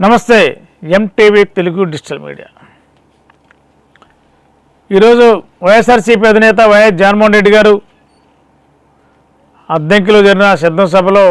నమస్తే MTV Telugu digital media. ఈరోజు వైఎస్ఆర్సీపీ అధినేత వైఎస్ జగన్మోహన్ రెడ్డి గారు అద్దెంకిలో జరిగిన సిద్ధం సభలో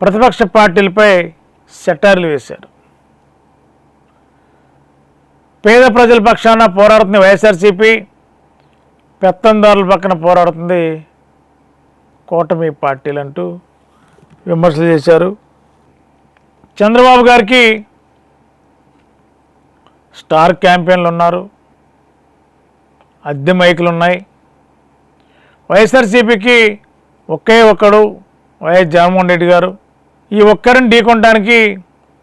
ప్రతిపక్ష పార్టీలపై సెటార్లు వేశారు. పేద ప్రజల పక్షాన పోరాడుతుంది వైఎస్ఆర్సీపీ పెత్తందారుల పక్కన పోరాడుతుంది కూటమి పార్టీలు అంటూ విమర్శలు చేశారు. చంద్రబాబు గారికి స్టార్ క్యాంపెయిన్లు ఉన్నారు. అద్దె మైకులు ఉన్నాయి. వైఎస్ఆర్సీపీకి ఒకే ఒక్కడు వైఎస్ జగన్మోహన్ రెడ్డి గారు. ఈ ఒక్కరిని ఢీకొనడానికి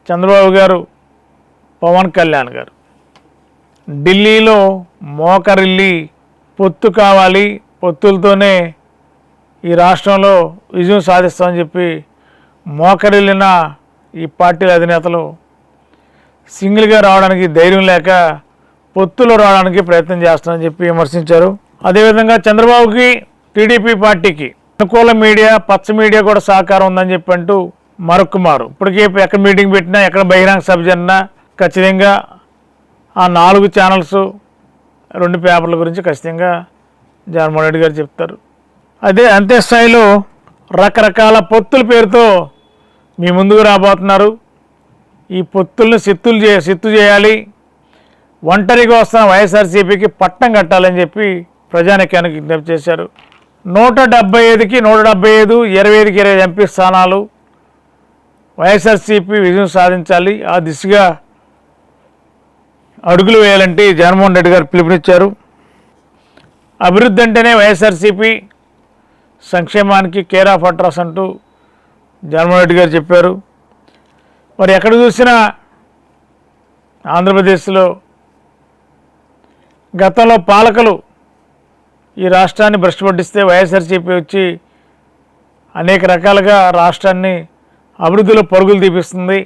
చంద్రబాబు గారు పవన్ కళ్యాణ్ గారు. ఢిల్లీలో మోకరిల్లి పొత్తు కావాలి పొత్తులతోనే ఈ రాష్ట్రంలో విజయం సాధిస్తామని చెప్పి మోకరిల్లిన ఈ పార్టీల అధినేతలు సింగిల్గా రావడానికి ధైర్యం లేక పొత్తులో రావడానికి ప్రయత్నం చేస్తానని చెప్పి విమర్శించారు. అదేవిధంగా చంద్రబాబుకి టీడీపీ పార్టీకి అనుకూల మీడియా పచ్చ మీడియా కూడా సహకారం ఉందని చెప్పి అంటూ మరొక్కుమారు. ఇప్పటికే ఎక్కడ మీటింగ్ పెట్టినా ఎక్కడ బహిరంగ సభ జరిగినా ఖచ్చితంగా ఆ నాలుగు ఛానల్స్ రెండు పేపర్ల గురించి ఖచ్చితంగా జగన్మోహన్ రెడ్డి గారు చెప్తారు. అదే అంతే స్థాయిలో రకరకాల పొత్తుల పేరుతో మీ ముందుకు రాబోతున్నారు. ఈ పొత్తుల్ని సిత్తులు చే సిత్తు చేయాలి. ఒంటరిగా వస్తున్న వైఎస్ఆర్సీపీకి పట్టం కట్టాలని చెప్పి ప్రజానికానికి విజ్ఞప్తి చేశారు. నూట డెబ్బై ఐదుకి నూట డెబ్బై ఐదు ఇరవై ఐదుకి ఇరవై ఎంపీ స్థానాలు వైఎస్ఆర్సీపీ విజయం సాధించాలి. ఆ దిశగా అడుగులు వేయాలంటే జగన్మోహన్ రెడ్డి గారు పిలుపునిచ్చారు. అభివృద్ధి అంటేనే వైఎస్ఆర్సీపీ సంక్షేమానికి కేర్ ఆఫ్ అడ్రస్ అంటూ జగన్మోహన్ రెడ్డి గారు చెప్పారు. మరి ఎక్కడ చూసినా ఆంధ్రప్రదేశ్లో గతంలో పాలకులు ఈ రాష్ట్రాన్ని భ్రష్టు పట్టిస్తే వైఎస్ఆర్సీపీ వచ్చి అనేక రకాలుగా రాష్ట్రాన్ని అభివృద్ధిలో పరుగులు తీపిస్తుంది.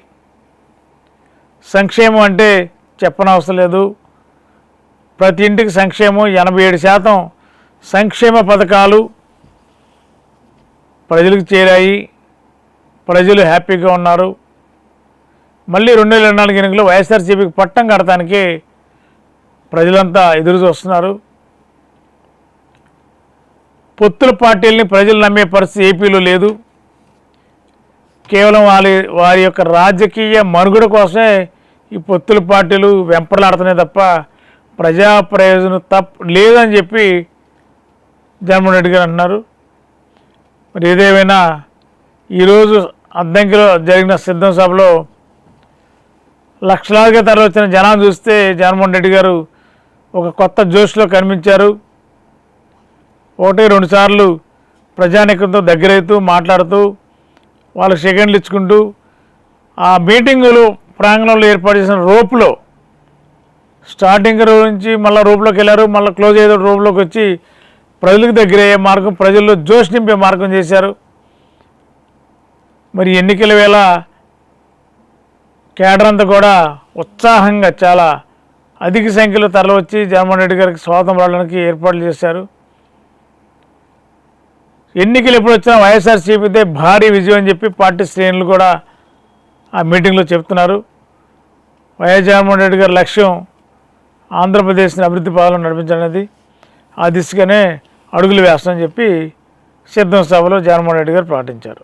సంక్షేమం అంటే చెప్పనవసరం లేదు. ప్రతి ఇంటికి సంక్షేమం ఎనభై ఏడు శాతం సంక్షేమ పథకాలు ప్రజలకు చేరాయి. ప్రజలు హ్యాపీగా ఉన్నారు. మళ్ళీ రెండు వేల నాలుగు ఎన్నికలు వైఎస్ఆర్సీపీకి పట్టం కడటానికి ప్రజలంతా ఎదురు చూస్తున్నారు. పొత్తుల పార్టీలని ప్రజలు నమ్మే పరిస్థితి ఏపీలో లేదు. కేవలం వారి వారి యొక్క రాజకీయ మనుగడ కోసమే ఈ పొత్తుల పార్టీలు వెంపర్లాడుతున్నాయి తప్ప ప్రజా ప్రయోజనం తప్ప లేదని చెప్పి జగన్మోహన్ రెడ్డి గారు అంటున్నారు మరి ఏదేమైనా ఈరోజు అద్దంకిలో జరిగిన సిద్ధం సభలో లక్షలాదిగా తరలివచ్చిన జనం చూస్తే జగన్మోహన్ రెడ్డి గారు ఒక కొత్త జోష్లో కనిపించారు. ఒకటి రెండుసార్లు ప్రజానికంతో దగ్గరైతూ మాట్లాడుతూ వాళ్ళకి సెకండ్లు ఇచ్చుకుంటూ ఆ మీటింగులు ప్రాంగణంలో ఏర్పాటు చేసిన రోప్లో స్టార్టింగ్ రోజు నుంచి మళ్ళీ రూపులోకి వెళ్ళారు. మళ్ళీ క్లోజ్ అయ్యే రూపులోకి వచ్చి ప్రజలకు దగ్గర అయ్యే మార్గం ప్రజల్లో జోష్ నింపే మార్గం చేశారు. మరి ఎన్నికల వేళ కేడర్ అంతా కూడా ఉత్సాహంగా చాలా అధిక సంఖ్యలో తరలివచ్చి జగన్మోహన్ రెడ్డి గారికి స్వాగతం రావడానికి ఏర్పాట్లు చేశారు. ఎన్నికలు ఎప్పుడు వచ్చినా వైఎస్ఆర్సీపీదే భారీ విజయం అని చెప్పి పార్టీ శ్రేణులు కూడా ఆ మీటింగ్లో చెప్తున్నారు. వైఎస్ జగన్మోహన్ రెడ్డి గారి లక్ష్యం ఆంధ్రప్రదేశ్ని అభివృద్ధి పాలన నడిపించడానికి ఆ దిశగానే అడుగులు వేస్తామని చెప్పి సిద్ధం సభలో జగన్మోహన్ రెడ్డి గారు ప్రకటించారు.